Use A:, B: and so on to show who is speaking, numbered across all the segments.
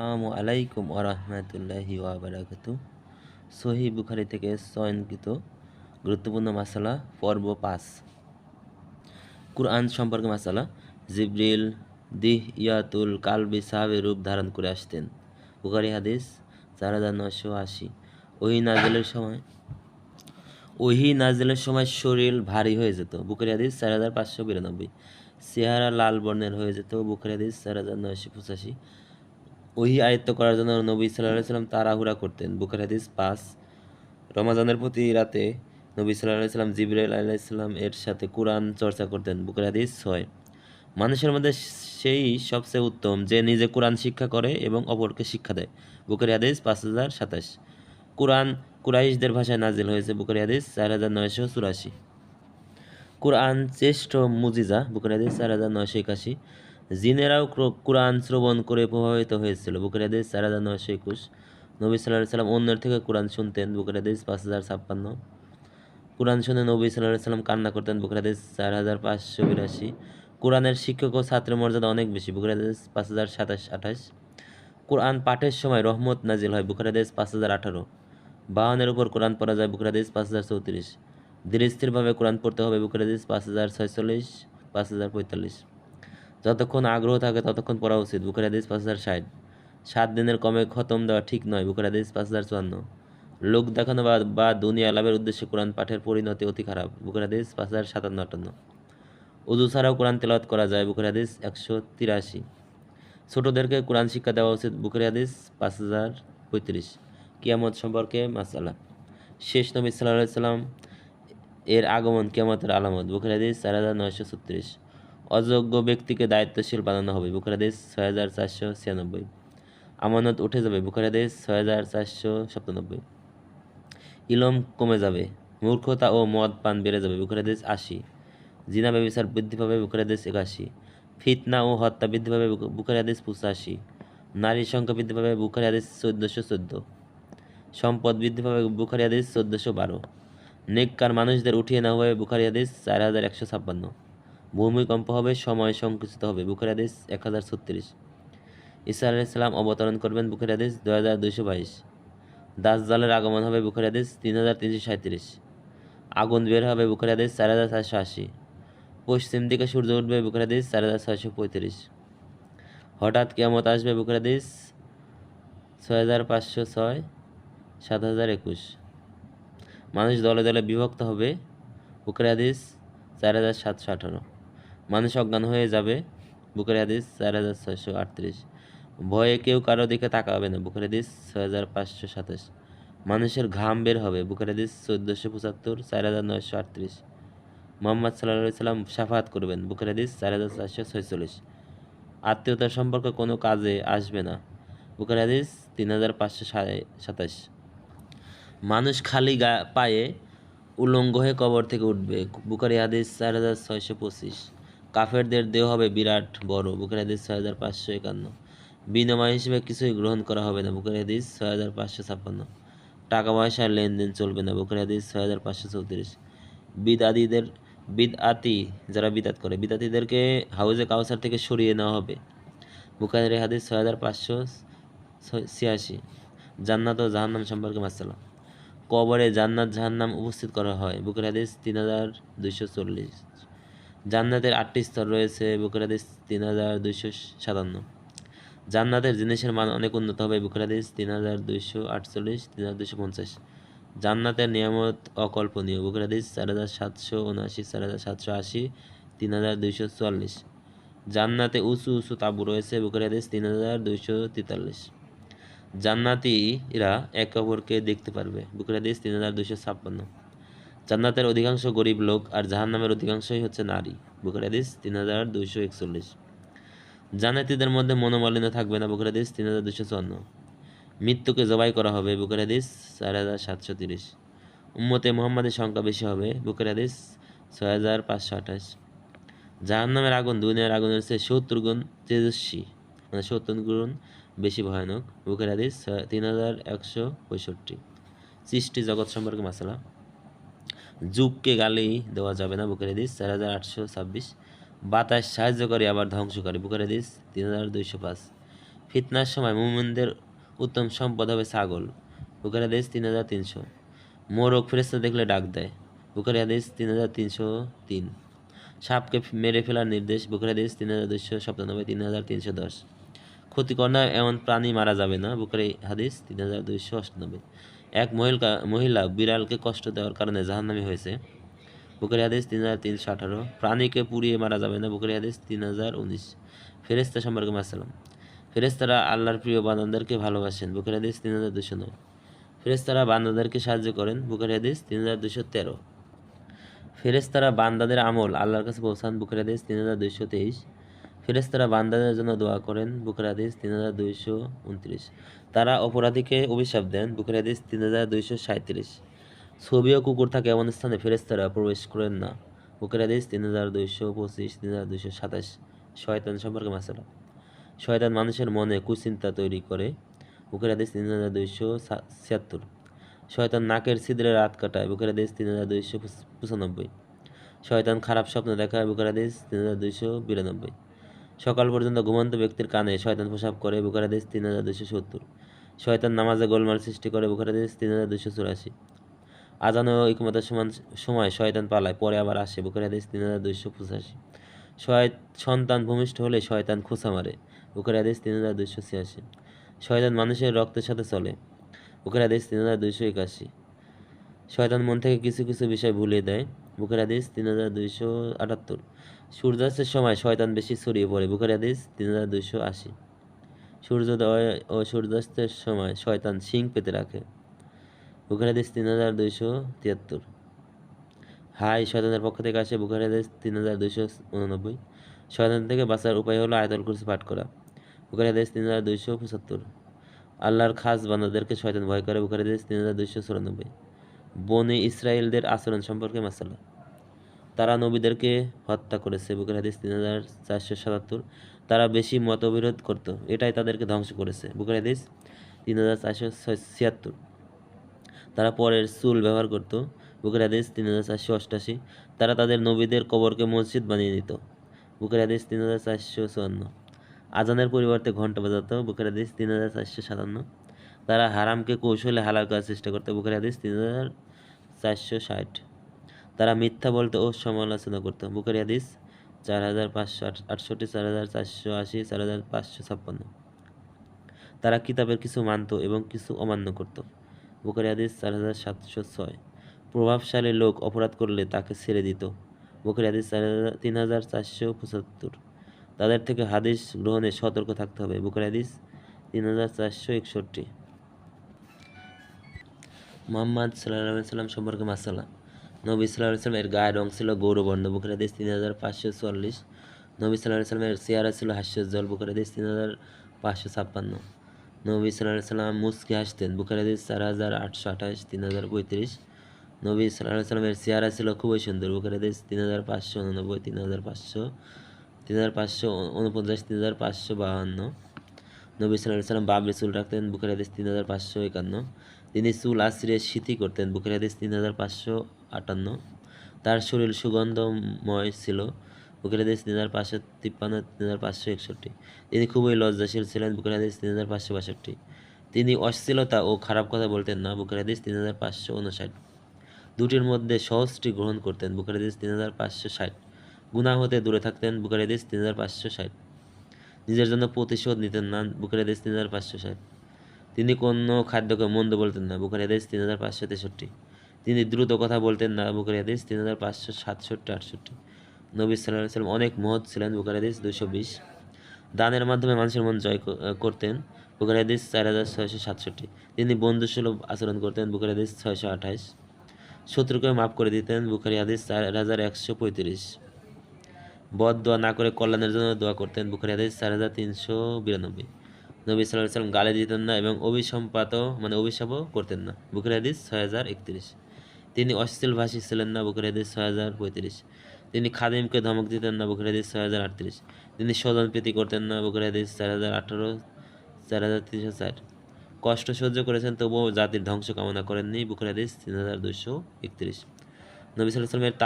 A: আসসালামু আলাইকুম আরহামতুল্লাহি ওয়াবারাকাত সহি বুখারি থেকে চয়নকৃত গুরুত্বপূর্ণ মাসালা, পর্ব পাঁচ। কুরআন সম্পর্কে মাসালা, জিব্রিল দিহ ইয়াতুল কালবি সাহাবে রূপ ধারণ করে আসতেন। বুখারি হাদিস চার হাজার নশো আশি। ওহি নাজেলের সময়, ওহি নাজেলের সময় শরীর ভারী হয়ে যেত। বুখারি হাদিস চার হাজার পাঁচশো বিরানব্বই। চেহারা লাল বর্ণের হয়ে যেত। বুখারি হাদিস চার হাজার নয়শো পঁচাশি। ওহি আয়ত্ত করার জন্য নবী সাল্লাহ সাল্লাম তাড়াহুড়া করতেন। বুকের হাদিস পাঁচ। রমাজানের প্রতি রাতে নবী সাল্লাহ সাল্লাম জিবরাইল আলাইসাল্লাম এর সাথে কোরআন চর্চা করতেন। বুকের হাদিস ছয়। মানুষের মধ্যে সেই সবচেয়ে উত্তম যে নিজে কোরআন শিক্ষা করে এবং অপরকে শিক্ষা দেয়। বুকের হাদিস পাঁচ হাজার সাতাশ। কোরআন কুরাইশদের ভাষায় নাজিল হয়েছে। বুকের হাদিস চার হাজার নয়শো চুরাশি। কোরআন শ্রেষ্ঠ মুজিজা। বুকের হাদিস চার হাজার নয়শো একাশি। জিনেরাও কোরআন শ্রবণ করে প্রভাবিত হয়েছিল। হাদিস চার হাজার নয়শো একুশ। নবী সাল্লাহ সাল্লাম অন্যের থেকে কোরআন শুনতেন। হাদিস পাঁচ হাজার ছাপ্পান্ন। কোরআন শুনে নবী সাল্লাহ সাল্লাম কান্না করতেন। হাদিস চার হাজার পাঁচশো বিরাশি। কোরআনের শিক্ষক ও ছাত্রের মর্যাদা অনেক বেশি। হাদিস পাঁচ হাজার সাতাশ আঠাশ। কোরআন পাঠের সময় রহমত নাজিল হয়। হাদিস পাঁচ হাজার আঠারো। বাহনের উপর কোরআন পড়া যায়। হাদিস পাঁচ হাজার চৌত্রিশ। ধীরে স্থিরভাবে কোরআন পড়তে হবে। হাদিস পাঁচ হাজার ছয়চল্লিশ, পাঁচ হাজার পঁয়তাল্লিশ। যতক্ষণ আগ্রহ থাকে ততক্ষণ পড়া উচিত। বুখারি হাদিস পাঁচ হাজার ষাট। সাত দিনের কমে খতম দেওয়া ঠিক নয়, বুখারি হাদিস পাঁচ হাজার চুয়ান্ন। লোক দেখানো বা বা দুনিয়া লাভের উদ্দেশ্যে কোরআন পাঠের পরিণতি অতি খারাপ, বুখারি হাদিস পাঁচ হাজার সাতান্ন আটান্ন। উজু ছাড়াও কোরআন তেলাওয়াত করা যায়, বুখারি হাদিস একশো তিরাশি। ছোটোদেরকে কোরআন শিক্ষা দেওয়া উচিত, বুখারি হাদিস পাঁচ হাজার পঁয়ত্রিশ। কিয়ামত সম্পর্কে মাসালা শেষ নবী সাল্লাহ সাল্লাম এর আগমন কিয়ামতের আলামত, বুখারি হাদিস চার হাজার নয়শো ছত্রিশ। অযোগ্য ব্যক্তিকে দায়িত্বশীল বানানো হবে। বুখারি হাদিস ছয় হাজার চারশো ছিয়ানব্বই। আমানত উঠে যাবে। বুখারি হাদিস ছয় হাজার চারশো সাতানব্বই। ইলম কমে যাবে। মূর্খতা ও মদ পান বেড়ে যাবে। বুখারি হাদিস আশি। জিনা ব্যবসার বৃদ্ধি পাবে। বুখারি হাদিস একাশি। ফিতনা ও হত্যা বৃদ্ধি পাবে। বুক- বুখারি হাদিস পঁচাশি। নারীর সংখ্যা বৃদ্ধি পাবে। বুখারি হাদিস চোদ্দোশো চোদ্দ। সম্পদ বৃদ্ধি পাবে। বুখারি হাদিস চোদ্দোশো বারো। নেককার মানুষদের উঠিয়ে নেওয়া হবে। বুখারি হাদিস চার হাজার একশো ছাপ্পান্ন। ভূমিকম্প হবে, সময় সংকুচিত হবে। বুখারি হাদিস এক হাজার ছত্রিশ। ঈসা আলাইসাল্লাম অবতরণ করবেন বুখারি হাদিস দু হাজার দুশো বাইশ। দাস দাসজালের আগমন হবে বুখারি হাদিস তিন হাজার তিনশো সাঁত্রিশ আগুন বের হবে বুখারি হাদিস চার হাজার চারশো আশি। পশ্চিম দিকে সূর্য উঠবে বুখারি হাদিস চার হাজার ছয়শো পঁয়ত্রিশ। হঠাৎ কেমত আসবে বুখারি হাদিস ছয় হাজার পাঁচশো ছয়, সাত হাজার একুশ। মানুষ দলে দলে বিভক্ত হবে বুখারি হাদিস চার হাজার সাতশো আঠারো। মানুষ অজ্ঞান হয়ে যাবে। বুখারি হাদিস চার হাজার ছয়শো আটত্রিশ। ভয়ে কেউ কারও দিকে তাকাবে না। বুখারি হাদিস ছয় হাজার পাঁচশো সাতাশ। মানুষের ঘাম বের হবে। বুখারি হাদিস চোদ্দোশো পঁচাত্তর, চার হাজার নয়শো আটত্রিশ। মোহাম্মদ সাল্লাহ সাল্লাম সাফাত করবেন। বুখারি হাদিস চার হাজার চারশো ছয়চল্লিশ। আত্মীয়তার সম্পর্কে কোনো কাজে আসবে না। বুকের হাদিস তিন হাজার পাঁচশো সাতাশ। মানুষ খালি গা, পায়ে উলঙ্গ হয়ে কবর থেকে উঠবে। বুখারি হাদিস চার হাজার ছয়শো পঁচিশ। কাফেরদের দেহ হবে বিরাট বড়। বুকের হাদিস ছয় হাজার পাঁচশো একান্ন। বিনিময় হিসেবে কিছুই গ্রহণ করা হবে না। বুকের হাদিস ছয় হাজার পাঁচশো ছাপ্পান্ন। টাকা পয়সার লেনদেন চলবে না। বুকের হাদিস ছয় হাজার পাঁচশো চৌত্রিশ। বিদাদিদের বিদআতি যারা বিদাত করে, বিদাতিদেরকে হাউজে কাউসার থেকে সরিয়ে নেওয়া হবে। বুখারি হাদিস ছয় হাজার পাঁচশো ছিয়াশি। জান্নাত ও জাহান্নাম সম্পর্কে মাসালা। কবরে জান্নাত জাহান্নাম উপস্থিত করা হয়। বুকের হাদিস তিন হাজার দুইশো চল্লিশ। জান্নাতের আটটি স্তর রয়েছে বুকের হাদিস তিন হাজার দুইশো সাতান্ন। জান্নাতের জিনিসের মান অনেক উন্নত হবে বুকের হাদিস তিন হাজার দুইশো আটচল্লিশ, তিন হাজার দুইশো পঞ্চাশ। জান্নাতের নিয়ামত অকল্পনীয় বুকের হাদিস চার হাজার সাতশো উনআশি, চার হাজার সাতশো আশি, তিন হাজার দুইশো চুয়াল্লিশ। জান্নাতে উঁচু উঁচু তাঁবু রয়েছে বুকের হাদিস তিন হাজার দুইশো তেতাল্লিশ। জান্নাতিরা একে অপরকে দেখতে পারবে বুকের হাদিস তিন হাজার দুইশো ছাপ্পান্ন। জান্নাতের অধিকাংশ গরিব লোক আর জাহান্নামের অধিকাংশই হচ্ছে নারী। বুকের হাদিস তিন হাজার দুইশো একচল্লিশ। জান্নাতিদের মধ্যে মনোমালিন্য থাকবে না বুকের হাদিস তিন হাজার দুশো চুয়ান্ন। মৃত্যুকে জবাই করা হবে বুকের হাদিস চার হাজার সাতশো তিরিশ। উম্মতে মোহাম্মদের সংখ্যা বেশি হবে বুকের হাদিস ছয় হাজার পাঁচশো আঠাশ। জাহান্নামের আগুন, দুনিয়ার আগুনের চেয়ে সত্তর গুণ তেজস্বী মানে সত্তর গুণ বেশি ভয়ানক বুকের তিন হাজার একশো পঁয়ষট্টি। সৃষ্টি জগৎ সম্পর্কে মাসালা। যুগকে গালি দেওয়া যাবে না, বুকের হাদিস। চার হাজার আটশো ছাব্বিশ। বাতাস সাহায্য করে, আবার ধ্বংস করে। বুকের হাদিস, তিন হাজার দুইশো পাঁচ। ফিতনার সময় মুমিনদের উত্তম সম্পদ হবে ছাগল। বুখারি হাদিস, তিন হাজার তিনশো। মোরগ ফেরেস্তা দেখলে ডাক দেয়। বুখারি হাদিস, তিন হাজার তিনশো তিন। সাপকে মেরে ফেলার নির্দেশ বুখারি হাদিস, তিন হাজার দুশো সপ্তানব্বই তিন হাজার তিনশো দশ। ক্ষতিকর না এমন প্রাণী মারা যাবে না বুখারি হাদিস, তিন হাজার দুইশো অষ্টানব্বই এক মহিলা মহিলা বিড়ালকে কষ্ট দেওয়ার কারণে জাহান্নামী হয়েছে। বুকের হাদিস তিন হাজার তিনশো আঠারো। প্রাণীকে পুড়িয়ে মারা যাবে না বুকের হাদিস তিন হাজার উনিশ। ফেরেস্তা সম্পর্কে মাসালাম ফেরেস্তারা আল্লাহর প্রিয় বান্দাদেরকে ভালোবাসেন বুকের হাদিস তিন হাজার দুশো নয়। ফেরেস্তারা বান্দাদেরকে সাহায্য করেন বুকের হাদিস তিন হাজার দুশো তেরো। ফেরেস্তারা বান্দাদের আমল আল্লাহর কাছে পৌঁছান বুকের হাদিস তিন হাজার দুশো তেইশ। ফেরেস্তারা বান্দাদের জন্য দোয়া করেন, বুখারি হাদিস তিন হাজার দুইশো উনত্রিশ। তারা অপরাধীকে অভিশাপ দেন, বুখারি হাদিস তিন হাজার দুইশো সাঁত্রিশ ছবি ও কুকুর থাকে এমন স্থানে ফেরেস্তারা প্রবেশ করেন না। বুখারি হাদিস তিন হাজার দুইশো পঁচিশ, তিন হাজার দুইশো সাতাশ শয়তান সম্পর্কে মাসালা। শয়তান মানুষের মনে কুচিন্তা তৈরি করে বুকের হাদিস তিন হাজার দুইশো ছিয়াত্তর। শয়তান নাকের ছিদ্রে রাত কাটায়, বুখারি হাদিস তিন হাজার দুইশো পঁচানব্বই। শয়তান খারাপ স্বপ্ন দেখায়, বুখারি হাদিস তিন হাজার দুইশো বিরানব্বই। সকাল পর্যন্ত ঘুমন্ত ব্যক্তির কানে শয়তান প্রসাব করে বুখারি হাদিস তিন হাজার দুশো সত্তর। শয়তান নামাজে গোলমাল সৃষ্টি করে বুখারি হাদিস তিন হাজার দুশো চুরাশি। আজান ও ইকমতের সমান সময় শয়তান পালায়, পরে আবার আসে বুখারি হাদিস তিন হাজার দুশো পঁচাশি। সন্তান ভূমিষ্ঠ হলে শয়তান খোঁচা মারে, বুখারি হাদিস তিন হাজার দুশো ছিয়াশি। শয়তান মানুষের রক্তের সাথে চলে, বুখারি হাদিস তিন হাজার দুশো একাশি। শয়তান মন থেকে কিছু কিছু বিষয় ভুলিয়ে দেয়, বুখারি হাদিস তিন হাজার দুইশো আটাত্তর। সূর্যাস্তের সময় শয়তান বেশি ছড়িয়ে পড়ে। বুখারি হাদিস তিন হাজার দুইশো আশি। সূর্যোদয় ও সূর্যাস্তের সময় শয়তান শিং পেতে রাখে। বুখারি হাদিস তিন হাজার দুইশো তিয়াত্তর। হাই, শয়তানের পক্ষ থেকে আসে বুখারি হাদিস তিন হাজার দুইশো উননব্বই। শয়তান থেকে বাঁচার উপায় হলো আয়তল কুরসি পাঠ করা। বুখারি হাদিস তিন হাজার দুইশো পঁচাত্তর। আল্লাহর খাস বান্দাদেরকে শয়তান ভয় করে। বুখারি হাদিস তিন হাজার দুইশো চুরানব্বই। বনে ইসরায়েলদের আচরণ সম্পর্কে মাসালা। তারা নবীদেরকে হত্যা করেছে। বুকের হাদিস তিন হাজার চারশো সাতাত্তর। তারা বেশি মতবিরোধ করত। এটাই তাদেরকে ধ্বংস করেছে। বুকের হাদিস তিন হাজার চারশো ছিয়াত্তর। তারা পরের চুল ব্যবহার করত। বুকের হাদিস তিন হাজার চারশো অষ্টাশি। তারা তাদের নবীদের কবরকে মসজিদ বানিয়ে নিত বুকের হাদিস তিন হাজার চারশো চুয়ান্ন। আজানের পরিবর্তে ঘণ্টা বাজাতো। বুকের হাদিস তিন হাজার চারশো সাতান্ন। তারা হারামকে কৌশলে হালাল করার চেষ্টা করতো। বুকের হাদিস তিন হাজার চারশো ষাট। তারা মিথ্যা বলতো ও সমালোচনা করতো। বুকের হাদিস চার হাজার পাঁচশো আটষট্টি, চার হাজার চারশো আশি, চার হাজার পাঁচশো ছাপ্পান্ন। তারা কিতাবের কিছু মানত এবং কিছু অমান্য করত। বুকের হাদিস চার হাজার সাতশো ছয়। প্রভাবশালী লোক অপরাধ করলে তাকে ছেড়ে দিত। বুকের হাদিস চার হাজার তিন হাজার চারশো পঁচাত্তর। তাদের থেকে হাদিস গ্রহণে সতর্ক থাকতে হবে। বুকের হাদিস তিন হাজার চারশো একষট্টি। মোহাম্মদ সাল্লাহ সাল্লাম সম্পর্কে মাসালা। নবী সাল্লাহ সাল্লামের গায়ের রং ছিল গৌরবর্ণ বুকের হাদিস তিন হাজার পাঁচশো চুয়াল্লিশ। নবী সাল্লাহ সাল্লামের চেহারা ছিল হাস্যোজ্জ্বল হাদিস তিন হাজার পাঁচশো ছাপ্পান্ন। নবী সাল্লাহ সাল্লাম মুস্কি হাসতেন হাদিস চার হাজার আটশো আঠাশ, তিন হাজার পঁয়ত্রিশ। নবী সাল্লাহ সাল্লামের চেহারা ছিল খুবই সুন্দর বুকের হাদিস তিন হাজার পাঁচশো উননব্বই, তিন হাজার পাঁচশো, তিন হাজার পাঁচশো উনপঞ্চাশ, তিন হাজার পাঁচশো বাহান্ন। নবী সাল্লাহ সাল্লাম বাবরি চুল রাখতেন বুকের হাদিস তিন হাজার পাঁচশো একান্ন। তিনি চুল আশ্রিয়ে স্মৃতি করতেন বুকের হাদিস তিন হাজার পাঁচশো আটান্ন। তার শরীর সুগন্ধময় ছিল বুকের হাদিস তিন হাজার পাঁচশো তিপ্পান্ন, তিন হাজার পাঁচশো একষট্টি। তিনি খুবই লজ্জাশীল ছিলেন বুকের হাদিস তিন হাজার পাঁচশো বাষট্টি। তিনি অশ্লীলতা ও খারাপ কথা বলতেন না বুকের হাদিস তিন হাজার পাঁচশো উনষাট দুটির মধ্যে সহজটি গ্রহণ করতেন বুকের হাদিস তিন হাজার পাঁচশো ষাট। গুণা হতে দূরে থাকতেন বুকের হাদিস তিন হাজার পাঁচশো ষাট। নিজের জন্য প্রতিশোধ নিতেন না বুকের হাদিস তিন হাজার পাঁচশো ষাট। তিনি কোনো খাদ্যকে মন্দ বলতেন না, বুখারি হাদিস তিন হাজার পাঁচশো তেষট্টি। তিনি দ্রুত কথা বলতেন না, বুখারি হাদিস তিন হাজার পাঁচশো সাতষট্টি, আটষট্টি। নবী সাল্লাহ সাল্লাম অনেক মহৎ ছিলেন, বুখারি হাদিস দুশো বিশ। দানের মাধ্যমে মানুষের মন জয় করতেন, বুখারি হাদিস চার হাজার ছয়শো সাতষট্টি। তিনি বন্ধুসুলভ আচরণ করতেন, বুখারি হাদিস ছয়শো আঠাশ। শত্রুকে মাফ করে দিতেন, বুখারি হাদিস চার হাজার একশো পঁয়ত্রিশ। বদ দোয়া না করে কল্যাণের জন্য দোয়া করতেন বুখারি হাদিস চার হাজার তিনশো বিরানব্বই। নবী সাল্লাহ সাল্লাম গালি দিতেন না এবং অভিসম্পাত মানে অভিশাপও করতেন না। বুকের হাদিস ছয় হাজার একত্রিশ। তিনি অশ্লীল ভাষী ছিলেন না বুকের হাদিস ছয় হাজার পঁয়ত্রিশ। তিনি খাদিমকে ধমক দিতেন না বুকের হাদিস ছয় হাজার আটত্রিশ। তিনি স্বজন প্রীতি করতেন না বুকের হাদিস চার হাজার আঠারো, চার হাজার তিনশো ষাট। কষ্ট সহ্য করেছেন, তবুও জাতির ধ্বংস কামনা করেননি বুকের হাদিস তিন হাজার দুশো একত্রিশ। নবী সাল্লামের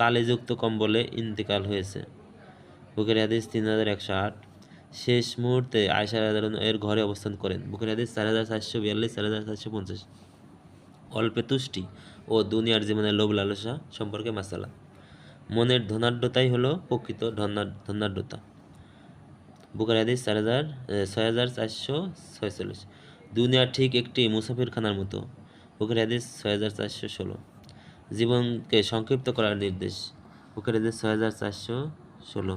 A: তালেযুক্ত কম্বলে ইন্তেকাল হয়েছে। বুকের হাদিস তিন হাজার একশো আট। শেষ মুহূর্তে আয়সা এর ঘরে অবস্থান করেন। বুকের হাদিস চার হাজার চারশো বিয়াল্লিশ, চার হাজার চারশো পঞ্চাশ। অল্পে তুষ্টি ও দুনিয়ার জীবনের লোভ লালসা সম্পর্কে মাসালা। মনের ধনাঢ্যতাই হলো প্রকৃত ধনাঢ্য, ধনাঢ্যতা। বুখারী হাদিস চার হাজার ছয় হাজার চারশো ছয়চল্লিশ। দুনিয়া ঠিক একটি মুসাফিরখানার মতো। বুখারী হাদিস ছয় হাজার চারশো ষোলো। জীবনকে সংক্ষিপ্ত করার নির্দেশ। বুখারী হাদিস ছয় হাজার চারশো ষোলো।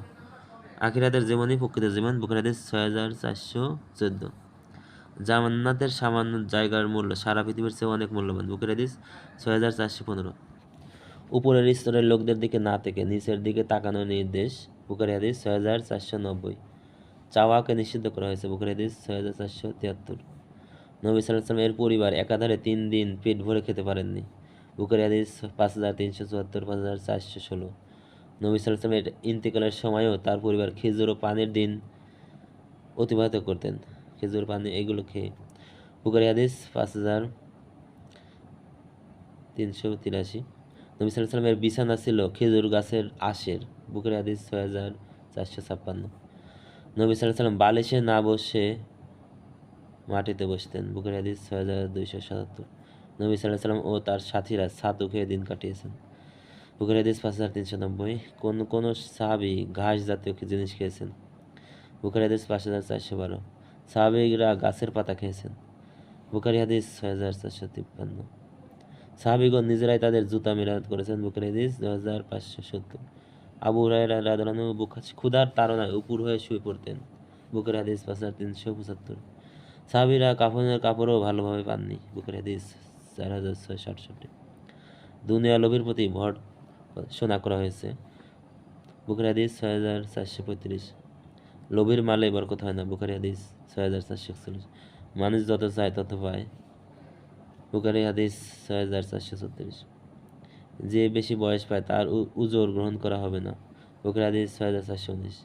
A: আখিরাতের জীবনই প্রকৃত জীবন বুখারী হাদিস ছয় হাজার চারশো চোদ্দ। জান্নাতের সামান্য জায়গার মূল্য, সারা পৃথিবীর চেয়ে অনেক মূল্যবান। বুকের হাদিস ছয় হাজার চারশো পনেরো। উপরের স্তরের লোকদের দিকে না থেকে নিচের দিকে তাকানোর নির্দেশ বুকের হাদিস ছয় হাজার চারশো নব্বই। চাওয়াকে নিষিদ্ধ করা হয়েছে বুকের হাদিস ছয় হাজার চারশো তিয়াত্তর। নবী সাল্লাম এর পরিবার একাধারে তিন দিন পেট ভরে খেতে পারেননি। বুকের হাদিস পাঁচ হাজার, তিনশো চুয়াত্তর, পাঁচ হাজার, চারশো ষোলো। নবী সাল্লামের ইন্তেকালের সময়ও তার পরিবার খেজুর ও পানির দিন অতিবাহিত করতেন। খেজুর, পানি এগুলো খেয়ে। বুকারি হাদিস পাঁচ হাজার, তিনশো তিরাশি। নবী সাল্লামের বিছানা ছিল খেজুর গাছের আশের। বুকারি হাদিস ছয় হাজার, চারশো ছাপ্পান্ন। নবী সাল্লাম বালিশে না বসে মাটিতে বসতেন। বুকারি হাদিস ছয় হাজার দুইশো সাতাত্তর। নবী সাল্লাহ সাল্লাম ও তার সাথীরা ছাতু খেয়ে দিন কাটিয়েছেন। বুকারি হাদিস পাঁচ হাজার তিনশো নব্বই, কোন কোন সাহাবি ঘাস জাতীয় জিনিস খেয়েছেন? বুকারি হাদিস পাঁচ হাজার চারশো বারো সাহাবিগরা গাছের পাতা খেয়েছেন? বুকারি হাদিস ছয় হাজার চারশো তিপ্পান্ন। সাহাবিগণ নিজেরাই তাদের জুতা মেরামত করেছেন বুকারি হাদিস দু হাজার পাঁচশো সত্তর। আবু রায়রা ক্ষুধার তাড়নায় উপুর হয়ে শুয়ে পড়তেন। বুকারি হাদিস পাঁচ হাজার তিনশো পঁচাত্তর। সাহাবিরা কাফনের কাপড়ও ভালোভাবে পাননি বুকারি হাদিস চার হাজার ছয় সাতষট্টি দুনিয়া লোভের প্রতি ভর শোনা করা হয়েছে। বুকারি হাদিস ছয় হাজার চারশো পঁয়ত্রিশ। লোভের মালে বরকত হয় না, বুখারি হাদিস ছয় হাজার চারশো একচল্লিশ। মানুষ যত চায় তত পায়। বুখারি হাদিস ছয় হাজার চারশো ছত্রিশ। যে বেশি বয়স পায় তার উজোর গ্রহণ করা হবে না। বুখারি হাদিস ছয় হাজার চারশো উনিশ।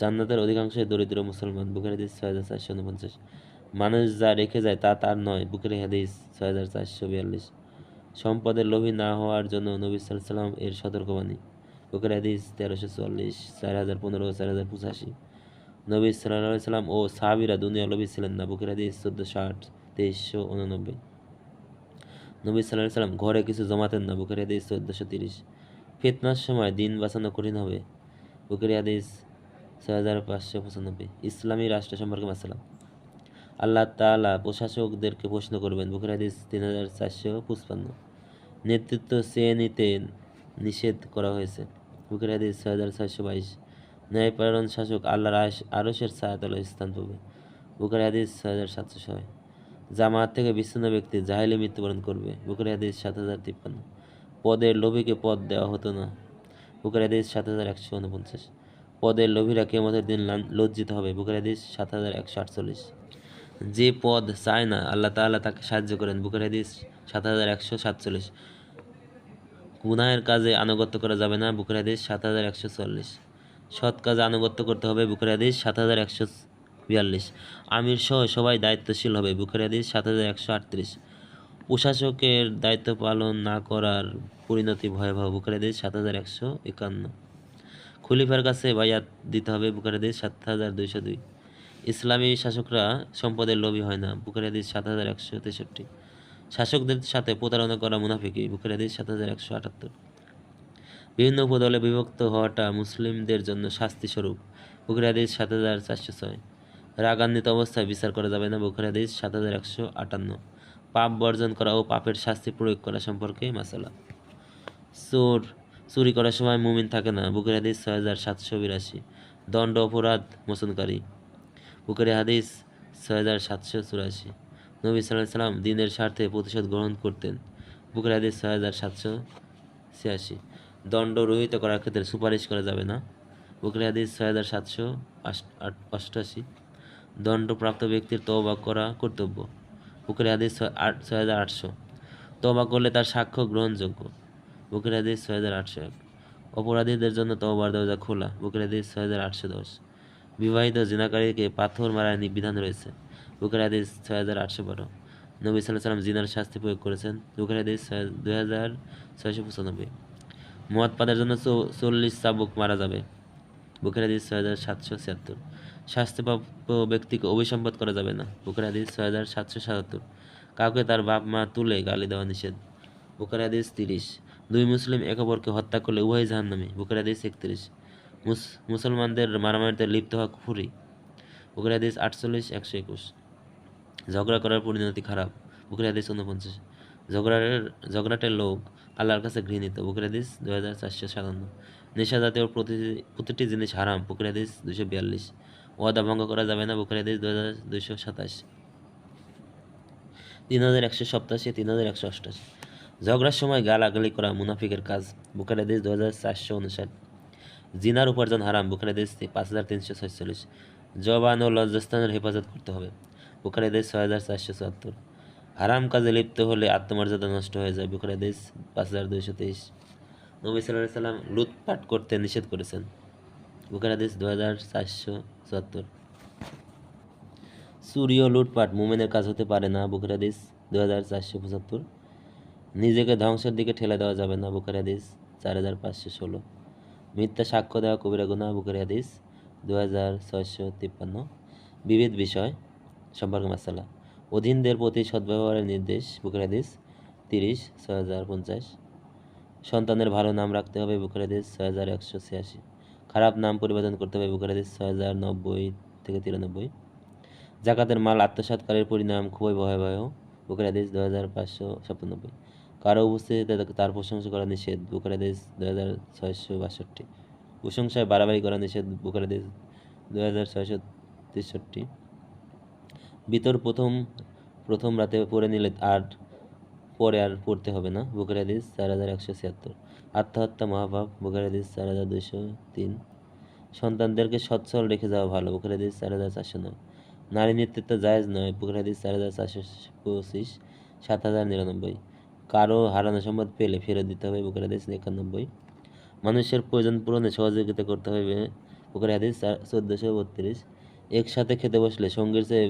A: জান্নাতের অধিকাংশই দরিদ্র মুসলমান। বুখারি হাদিস ছয় হাজার চারশো উনপঞ্চাশ। মানুষ যা রেখে যায় তা তার নয়। বুখারি হাদিস ছয় হাজার চারশো বিয়াল্লিশ। সম্পদের লোভী না হওয়ার জন্য নবী সাল্লাম এর সতর্কবাণী। বুকের হাদিস তেরোশো চুয়াল্লিশ, চার হাজার পনেরো, চার হাজার পঁচাশি। নবী সাল্লাহ সাল্লাম ও সাহাবিরা দুনিয়া লোভী ছিলেন না। বুকের হাদিস চোদ্দোশো আট তেইশশো উননব্বই। নবী সাল্লাহ সাল্লাম ঘরে কিছু জমাতেন না। বুকের হাদিস চোদ্দোশো তিরিশ। ফিতনার সময় দিন বাঁচানো কঠিন হবে। বুকের হাদিস ছয় হাজার পাঁচশো পঁচানব্বই। ইসলামী রাষ্ট্র সম্পর্কে মাসালাম। আল্লাহ তাআলা প্রশাসকদেরকে প্রশ্ন করবেন বুকের হাদিস তিন হাজার চারশো পঁচপান্ন। নেতৃত্ব চেয়ে নিতে নিষেধ করা হয়েছে। বুকের হাদিস ছয় হাজার ছয়শো বাইশ। ন্যায়পরায়ণ শাসক আল্লাহর আশ- আরশের ছায়াতলে স্থান পাবে। বুখারি হাদিস ছয় হাজার সাতশো ছয়। জামাত থেকে বিচ্ছিন্ন ব্যক্তি জাহিলে মৃত্যুবরণ করবে। বুখারি হাদিস সাত হাজার তিপ্পান্ন। পদের লোভীকে পদ দেওয়া হতো না। বুখারি হাদিস সাত হাজার একশো উনপঞ্চাশ। পদের লোভীরা কেমতের দিন লজ্জিত হবে। বুখারি হাদিস সাত হাজার একশো আটচল্লিশ। যে পদ চায় না, আল্লাহ তাআলা তাকে সাহায্য করেন। বুখারি হাদিস সাত হাজার একশো সাতচল্লিশ। গুনাহের কাজে আনুগত্য করা যাবে না, বুখারি হাদিস সাত হাজার একশো চল্লিশ। সৎ কাজে আনুগত্য করতে হবে বুকের হাদিস সাত হাজার একশো বিয়াল্লিশ। আমির সহ সবাই দায়িত্বশীল হবে বুকের হাদিস সাত হাজার একশো আটত্রিশ। প্রশাসকের দায়িত্ব পালন না করার পরিণতি ভয়াবহ বুকের হাদিস সাত হাজার একশো একান্ন। খলিফার কাছে বায়াত দিতে হবে, বুখারি হাদিস সাত হাজার দুইশো দুই। ইসলামী শাসকরা সম্পদের লোভী হয় না। বুখারি হাদিস সাত হাজার একশো তেষট্টি। শাসকদের সাথে প্রতারণা করা মুনাফিকি বুখারি হাদিস সাত হাজার একশো আটাত্তর। বিভিন্ন উপদলে বিভক্ত হওয়াটা মুসলিমদের জন্য শাস্তি স্বরূপ বুখারি সাত হাজার চারশো ছয়। রাগান্বিত অবস্থায় বিচার করা যাবে না বুখারি হাদিস সাত হাজার একশো আটান্ন। পাপ বর্জন করা ও পাপের শাস্তি প্রয়োগ করা সম্পর্কে মাসালা। চোর চুরি করার সময় মুমিন থাকে না। হাদিস ছয় হাজার সাতশো বিরাশি। দণ্ড অপরাধ মোচনকারী। বুখারি হাদিস ছয় হাজার সাতশো চুরাশি। নবী সাল্লাহ সাল্লাম দিনের স্বার্থে প্রতিশোধ গ্রহণ করতেন। বুখারি হাদিস ছয় হাজার সাতশো ছিয়াশি। দণ্ড রহিত করার ক্ষেত্রে সুপারিশ করা যাবে না। বুখারি হাদিস ছয় হাজার সাতশো অষ্টাশি দণ্ডপ্রাপ্ত ব্যক্তির তওবা করা কর্তব্য। বুখারি হাদিস আট, ছয় হাজার আটশো। তওবা করলে তার সাক্ষ্য গ্রহণযোগ্য। বুখারি হাদিস ছয় হাজার আটশো এক। অপরাধীদের জন্য তওবার দরজা খোলা। বুখারি হাদিস ছয় হাজার আটশো দশ। বিবাহিত জিনাকারীকে পাথর মারার বিধান রয়েছে। বুখারি হাদিস ছয় হাজার আটশো বারো। নবী সাল্লাহ সাল্লাম জিনার শাস্তি প্রয়োগ করেছেন। বুখারি হাদিস দুই হাজার ছয়শো পঁচানব্বই। মদ পানের জন্য চল্লিশ চাবুক মারা যাবে। বুখারি হাদিস ছয় হাজার সাতশো ছিয়াত্তর। স্বাস্থ্যপ্রাপ্য ব্যক্তিকে অভিসম্পদ করা যাবে না। বুখারি হাদিস ছয় হাজার সাতশো সাতাত্তর। কাউকে তার বাপ মা তুলে গালি দেওয়া নিষেধ। বুখারি হাদিস তিরিশ। দুই মুসলিম এক অপরকে হত্যা করলে উভয় জাহান্নামী। বুকের হাদিস একত্রিশ। মুসলমানদের মারামারিতে লিপ্ত হওয়া কুফুরি। বুখারি হাদিস আটচল্লিশ, একশো একুশ। ঝগড়া করার পরিণতি খারাপ। বুখারি হাদিস উনপঞ্চাশ ঝগড়ার, ঝগড়াটের লোক আল্লাহর কাছে ঘৃণিত। বুখারি হাদিস দু হাজার চারশো সাতান্ন। নেশা জাতীয় প্রতিটি জিনিস হারাম। বুখারি হাদিস দুশো বিয়াল্লিশ। ওয়াদা ভঙ্গ করা যাবে না বুখারি হাদিস দুই হাজার দুশো সাতাশ। তিন হাজার একশো সপ্তাশি, তিন হাজার একশো অষ্টাশি। ঝগড়ার সময় গালাগালি করা মুনাফিকের কাজ। বুখারি হাদিস দু হাজার চারশো উনষাট। জিনার উপার্জন হারাম, বুখারি হাদিস পাঁচ হাজার তিনশো ছয়চল্লিশ। জবান ও লজ্জাস্থানের হেফাজত করতে হবে, বুখারি দেশ ছয় হাজার চারশো চুয়াত্তর হারাম কাজে লিপ্ত হলে আত্মমর্যাদা নষ্ট হয়ে যায়, বুখারি দেশ পাঁচ হাজার দুইশো তেইশ। নবী সাল্লাহ সাল্লাম লুটপাট করতে নিষেধ করেছেন, বুখারি হাদিস দু হাজার চারশো চুয়াত্তর চুরি ও লুটপাট মোমেনের কাজ হতে পারে না, বুখারি হাদিস দু হাজার চারশো পঁচাত্তর। নিজেকে ধ্বংসের দিকে ঠেলে দেওয়া যাবে না, বুখারি হাদিস চার হাজার পাঁচশো ষোলো। মিথ্যা সাক্ষ্য দেওয়া কবিরা গুনা বুখারি হাদিস দু হাজার ছয়শো তিপ্পান্ন। বিবিধ বিষয়, সম্পর্কে মাসালা। অধীনদের প্রতি সদ্ব্যবহারের নির্দেশ বুখারি হাদিস, তিরিশ, ছয় হাজার পঞ্চাশ। সন্তানের ভালো নাম রাখতে হবে বুখারি হাদিস, ছয় হাজার একশো ছিয়াশি। খারাপ নাম পরিবর্তন করতে হবে বুখারি হাদিস, ছয় হাজার নব্বই থেকে তিরানব্বই। জাকাতের মাল আত্মসাৎকারের পরিণাম খুবই ভয়াবহ বুখারি হাদিস দু হাজার পাঁচশো সাতানব্বই। কারও উপস্থিতিতে তার প্রশংসা করা নিষেধ বুখারি হাদিস দু হাজার ছয়শো বাষট্টি। প্রশংসায় বাড়াবাড়ি করা নিষেধ বুখারি হাদিস দু হাজার ছয়শো তেষট্টি। ভিতর প্রথম প্রথম রাতে পড়ে নিলে আর পরে আর পড়তে হবে না বুখারি হাদিস চার হাজার একশো ছিয়াত্তর। আত্মহত্যা মহাপাপ বুখারি হাদিস চার হাজার দুশো তিন। সন্তানদেরকে সচ্ছল রেখে যাওয়া ভালো বুখারি হাদিস চার হাজার চারশো নয়। নারী নেতৃত্ব জায়েজ নয় বুখারি হাদিস চার হাজার চারশো পঁচিশ, সাত হাজার নিরানব্বই। কারও হারানো সম্পদ পেলে ফেরত দিতে হবে বুখারি হাদিস একানব্বই। মানুষের প্রয়োজন পূরণে সহযোগিতা করতে হবে, বুকের হাদিস চোদ্দোশো বত্রিশ। একসাথে খেতে বসলে সঙ্গীর চেয়ে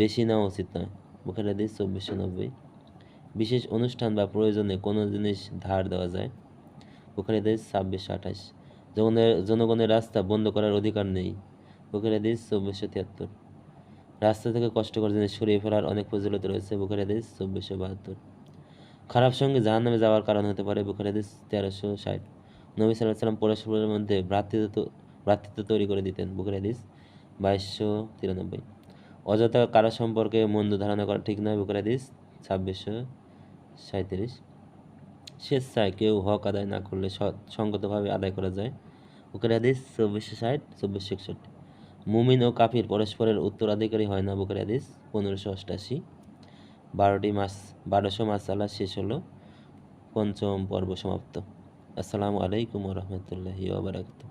A: বেশি নেওয়া উচিত নয় বুখারি হাদিস চব্বিশশো নব্বই। বিশেষ অনুষ্ঠান বা প্রয়োজনে কোনো জিনিস ধার দেওয়া যায় বুখারি হাদিস ছাব্বিশশো আঠাশ। জনগণের জনগণের রাস্তা বন্ধ করার অধিকার নেই বুখারি হাদিস চব্বিশশো তিয়াত্তর। রাস্তা থেকে কষ্টকর জিনিস সরিয়ে ফেলার অনেক প্রচলিত রয়েছে বুখারি হাদিস চব্বিশশো বাহাত্তর। খারাপ সঙ্গে জাহান নামে যাওয়ার কারণ হতে পারে বুখারি হাদিস তেরোশো ষাট। নবী সাল্লাহ সাল্লাম পরস্পরের মধ্যে ভ্রাতৃত্ব ভ্রাতৃত্ব তৈরি করে দিতেন বুখারি হাদিস বাইশশো তিরানব্বই। অযথা কারও সম্পর্কে মন্দ ধারণা করা ঠিক নয় বুখারি হাদিস ছাব্বিশশো সাঁত্রিশ স্বেচ্ছায় কেউ হক আদায় না করলে সঙ্গতভাবে আদায় করা যায়। বুখারি হাদিস চব্বিশশো ষাট, চব্বিশশো একষট্টি। মুমিন ও কাফির পরস্পরের উত্তরাধিকারী হয় না বুখারি হাদিস পনেরোশো অষ্টাশি। বারোটি মাস বারোশো মাস মাসালা শেষ হলো। পঞ্চম পর্ব সমাপ্ত। আসসালামু আলাইকুম রহমতুল্লাহি ওবরাকাতুহ